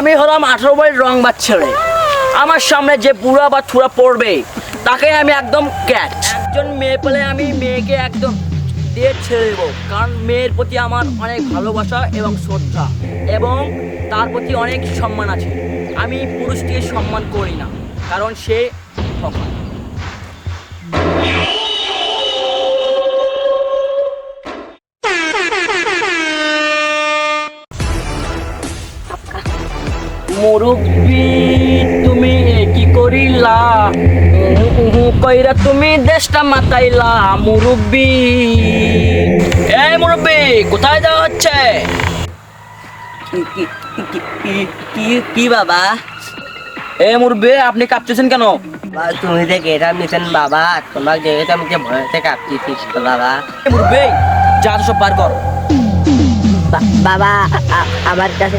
আমি হলাম আঠারো বাড়ির রং ছেলে। আমার সামনে যে বুড়া বা থুড়া পড়বে, তাকে আমি একদম ক্যাচ একজন মেয়ে পেলে আমি মেয়েকে একদম দিয়ে ছেড়ে দেবো, কারণ মেয়ের প্রতি আমার অনেক ভালোবাসা এবং শ্রদ্ধা এবং তার প্রতি অনেক সম্মান আছে। আমি পুরুষটিকে সম্মান করি না, কারণ সে ঠকা মুরব্বী তুমি কি করিলা? কইরা তুমি দেশটা মাতাইলা মুরব্বী। এই মুরব্বী কোথায় যাওয়া হচ্ছে কি বাবা? এ মুরব্বী আপনি কাঁপতেছেন কেন? তুমি যে গেরাম নিছেন বাবা তোমার যেহেতু আমি যে ভয়তে কাঁপতেছিস বাবা। এ মুরব্বী যা সব বার কর। বাবা আমার কাছে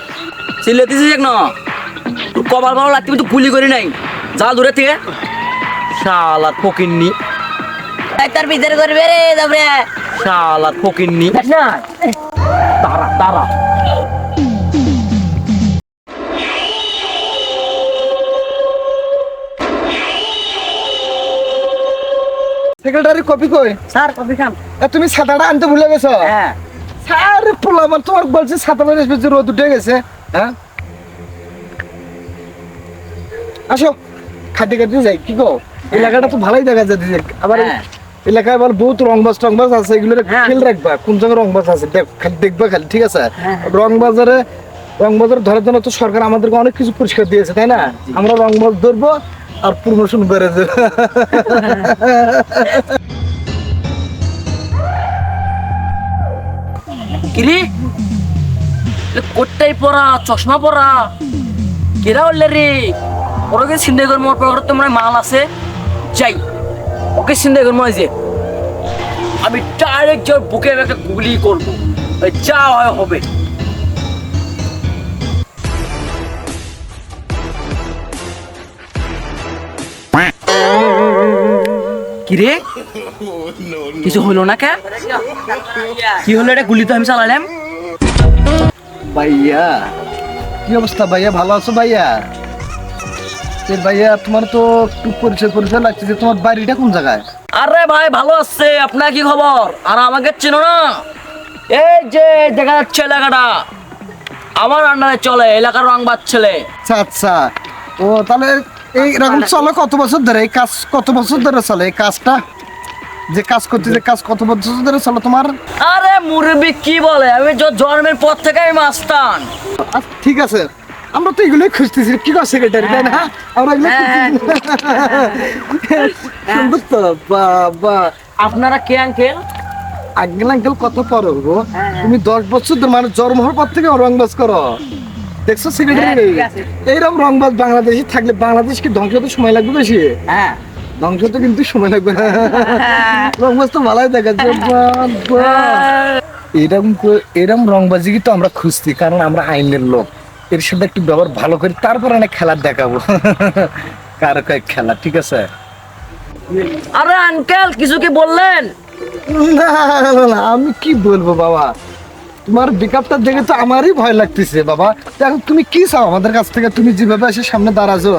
চিল্লাতেছিস এক না। তোর কপাল ভালো লাগতে তো গুলি করি নাই। যা দূরে থেকে। শালা ফকিন্নি। তার ভিতরে করবে রে তারপরে শালা ফকিন্নি। না। তারা তারা। সেক্রেটারি কপি কই? স্যার কফি খান তুমি ছাতাটা আনতে ভুলে গেছো? হ্যাঁ। স্যার পোলা আমার তোমার বলছে ছাতা রোদ উঠে গেছে। হ্যাঁ? আসো। খাটি খাটি যাই কি কো এলাকাটা তো ভালোই দেখা যাচ্ছে আবার হ্যাঁ। এলাকায় আবার বহুত রংবাজ টংবাজ আছে এগুলো হ্যাঁ। খেয়াল রাখবা কোন জায়গায় রংবাজ আছে। দেখ- খালি দেখবা খালি ঠিক আছে? হ্যাঁ। রং বাজারে রং বাজার ধরার জন্য তো সরকার আমাদেরকে অনেক কিছু পুরস্কার দিয়েছে তাই না? আমরা রং বাজ ধরবো আর প্রমোশন বেড়ে যাবে কিরে কোটটাই পরা চশমা পরা। কেরা বললে রে? ওরকে চিন্তা করব ওর পকেটে তো মাল আছে? যাই ওকে চিন্তা করব যে আমি ডাইরেক্ট তোর বুকে একটা গুলি করব। যা হয় হবে। কিরে? কিছু হলো না কে? কি হলো এটা গুলি তো আমি চালালাম। ভাইয়া। কি অবস্থা ভাইয়া? ভালো আছো ভাইয়া? এ ভাইয়া তোমার তো একটু পরিচয় পরিচয় লাগছে তোমার বাড়িটা কোন জায়গায়? আরে ভাই ভালো আছে। আপনার কি খবর? আর আমাকে চেনো না? এই যে দেখা যাচ্ছে এলাকাটা। আমার আন্ডারে চলে এলাকার রংবাদ ছেলে। আচ্ছা আচ্ছা। ও তাহলে এই রকম চলে কত বছর ধরে? এই কাজ কত বছর ধরে চলে এই কাজটা? যে কাজ করতে যে কাজ কত বছর ধরে চলে তোমার? আরে মুরব্বি কি বলে? আমি জন্মের পর থেকে আমি মাস্তান ঠিক আছে। আমরা তো এগুলোই খুঁজতেছি। কি কর সেক্রেটারি তাই না? আমরা এগুলো হ্যাঁ। সুন্দর তো বাবা। আপনারা কে আঙ্কেল আঙ্কেল আঙ্কেল কত পর গো? তুমি দশ বছর ধরে মানে জন্ম হওয়ার পর থেকে রংবাজ করো। দেখছ সেক্রেটারি আছে। এইরকম রংবাজ বাংলাদেশে থাকলে বাংলাদেশকে ধ্বংস হতে সময় লাগবে বেশি। হ্যাঁ। ধ্বংস হতে কিন্তু সময় লাগবে না। রংবাজ তো ভালোই দেখা এরকম এরকম রংবাজি তো আমরা খুঁজছি কারণ আমরা আইনের লোক। এর সাথে একটু ব্যবহার ভালো করি তারপর অনেক খেলা দেখাবো। কার কয়েক খেলা ঠিক আছে? আরে আঙ্কেল কিছু কি বললেন? না না, না, আমি কি বলব বাবা? তোমার পিকআপটা দেখে তো আমারই ভয় লাগতেছে বাবা। দেখো তুমি কি চাও আমাদের কাছ থেকে? তুমি যেভাবে এসে সামনে দাঁড়াছো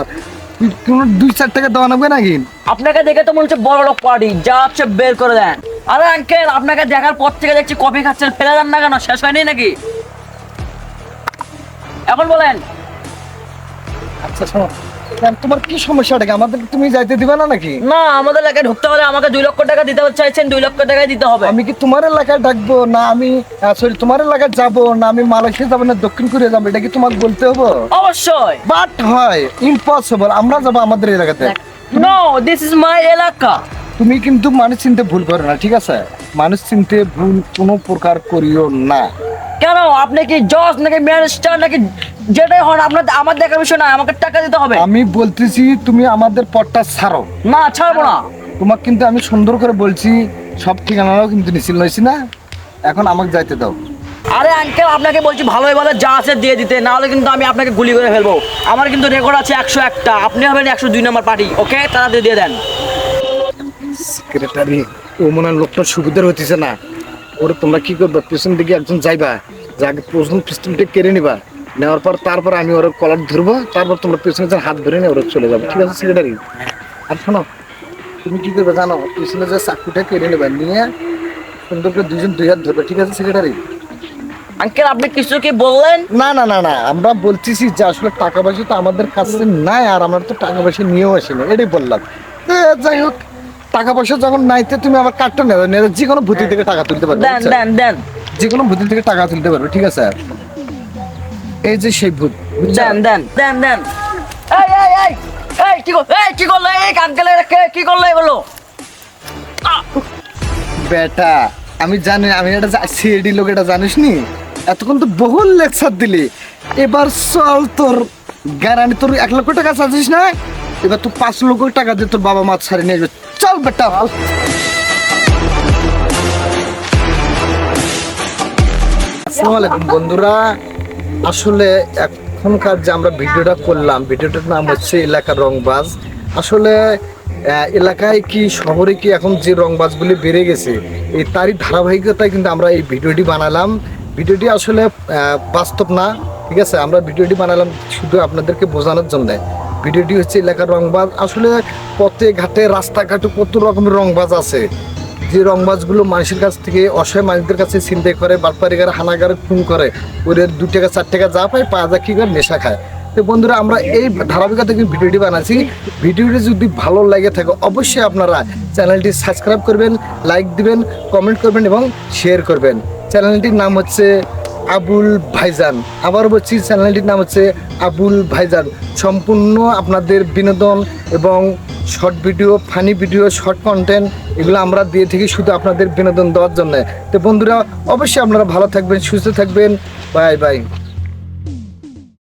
কোনো দুই চার টাকা দেওয়া নেবে নাকি? আপনাকে দেখে তো মনে হচ্ছে বড় লোক পার্টি যা হচ্ছে বের করে দেন। আরে আঙ্কেল আপনাকে দেখার পর থেকে দেখছি কফি খাচ্ছেন ফেলে দেন না কেন? শেষ হয়নি নাকি? এখন বলেন। আচ্ছা শোনো। তোমার কি সমস্যাটাকে আমাদের তুমি যাইতে দিবে না নাকি? না আমাদের এলাকায় ঢুকতে হলে আমাকে দুই লক্ষ টাকা দিতে চাইছেন দুই লক্ষ টাকাই দিতে হবে। আমি কি তোমার এলাকায় ডাকবো? না আমি সরি তোমার এলাকায় যাব? না আমি মালয়েশিয়া যাব না দক্ষিণ কোরিয়া যাব? এটা কি তোমাকে বলতে হবে? অবশ্যই। বাট হয় ইম্পসিবল আমরা যাব আমাদের এলাকাতে। নো দিস ইজ মাই এলাকা। তুমি কিন্তু মানে চিনতে ভুল করো না ঠিক আছে? মানুষ চিনতে ভুল কোনো প্রকার করিও না। কেন? আপনি কি জজ নাকি ম্যাজিস্ট্রেট নাকি যেটাই হন আপনার আমার দেখার বিষয় না আমাকে টাকা দিতে হবে। আমি বলতেছি তুমি আমাদের পথটা ছাড়ো। না ছাড়বো না। তোমাকে কিন্তু আমি সুন্দর করে বলছি সব ঠিকানাও কিন্তু নিছিল নইছি না। এখন আমাকে যাইতে দাও। আরে আঙ্কেল আপনাকে বলছি ভালোই ভালো যা আছে দিয়ে দিতে না হলে কিন্তু আমি আপনাকে গুলি করে ফেলব। আমার কিন্তু রেকর্ড আছে একশো একটা আপনি হবেন একশো দুই নম্বর পার্টি ওকে তাড়াতাড়ি দিয়ে দেন। সেক্রেটারি ও মনে হয় লোকটা সুবিধার হইতেছে না। ওরে তোমরা কি করবে? পেছন দিকে একজন যাইবা যাকে প্রথম পিস্তলটা কেড়ে নিবা। নেওয়ার পর তারপর আমি ওর কলার ধরবো তারপর তোমরা পেছনে যখন হাত ধরে নিয়ে ওরা চলে যাবে। ঠিক আছে সেক্রেটারি? আর শোনো তুমি কি করবে জানো? পিছনে যে চাকুটা কেড়ে নেবা নিয়ে সুন্দর করে দুজন দুই হাত ধরবে। ঠিক আছে সেক্রেটারি? আঙ্কেল আপনি কিছু কি বললেন? না না না না আমরা বলতেছি যে আসলে টাকা পয়সা তো আমাদের কাছে নাই আর আমরা তো টাকা পয়সা নিয়েও আসিনি। এটাই বললাম। যাই হোক টাকা পয়সা যখন নাইতে তুমি আবার কাটটা নেবে নেবে যে কোনো ভূতি থেকে টাকা তুলতে পারবে দেন দেন দেন। যে কোনো ভূতি থেকে টাকা তুলতে পারবে ঠিক আছে? এই যে সেই ভূত দেন দেন দেন দেন। এই এই এই এই কি কর এই কি করলে? এই কি করলে এগুলো বেটা আমি জানি আমি এটা সিএডি লোক এটা জানিস নি এতক্ষণ তো বহুল লেকচার দিলি। এবার চল তোর গ্যারান্টি তোর এক লক্ষ টাকা চাচ্ছিস না? এবার তুই পাঁচ লক্ষ টাকা দিয়ে তোর বাবা মা ছাড়িয়ে নিয়ে চল বেটা। আসসালামু আলাইকুম বন্ধুরা। আসলে এখনকার যে আমরা ভিডিওটা করলাম, ভিডিওটার নাম হচ্ছে এলাকার রংবাজ। আসলে এলাকায় কি, শহরে কি এখন যে রংবাজগুলি বেড়ে গেছে, এই তারই ধারাবাহিকতায় কিন্তু আমরা এই ভিডিওটি বানালাম। ভিডিওটি আসলে বাস্তব না, ঠিক আছে? আমরা ভিডিওটি বানালাম শুধু আপনাদেরকে বোঝানোর জন্য। ভিডিওটি হচ্ছে এলাকার রংবাজ। আসলে পথে, ঘাটে, রাস্তাঘাটে কত রকমের রংবাজ আছে। যে রংবাজগুলো মানুষের কাছ থেকে, অসহায় মানুষদের কাছে চিন্তাই করে বাটপারি করে হানাগারে খুন করে, ওদের দু টাকা, চার টাকা যা পায়, পাওয়া যায়, কি করে? নেশা খায়। তো বন্ধুরা, আমরা এই ধারাবাহিকতা থেকে ভিডিওটি বানাচ্ছি। ভিডিওটি যদি ভালো লাগে থাকে, অবশ্যই আপনারা চ্যানেলটি সাবস্ক্রাইব করবেন, লাইক দিবেন, কমেন্ট করবেন এবং শেয়ার করবেন। চ্যানেলটির নাম হচ্ছে আবুল ভাইজান। আবার বলছি চ্যানেলটির নাম হচ্ছে আবুল ভাইজান। সম্পূর্ণ আপনাদের বিনোদন এবং short video funny video short content এগুলো আমরা দিয়ে থাকি শুধু আপনাদের বিনোদন দেওয়ার জন্য। তো বন্ধুরা, অবশ্যই আপনারা ভালো থাকবেন, সুস্থ থাকবেন। Bye bye.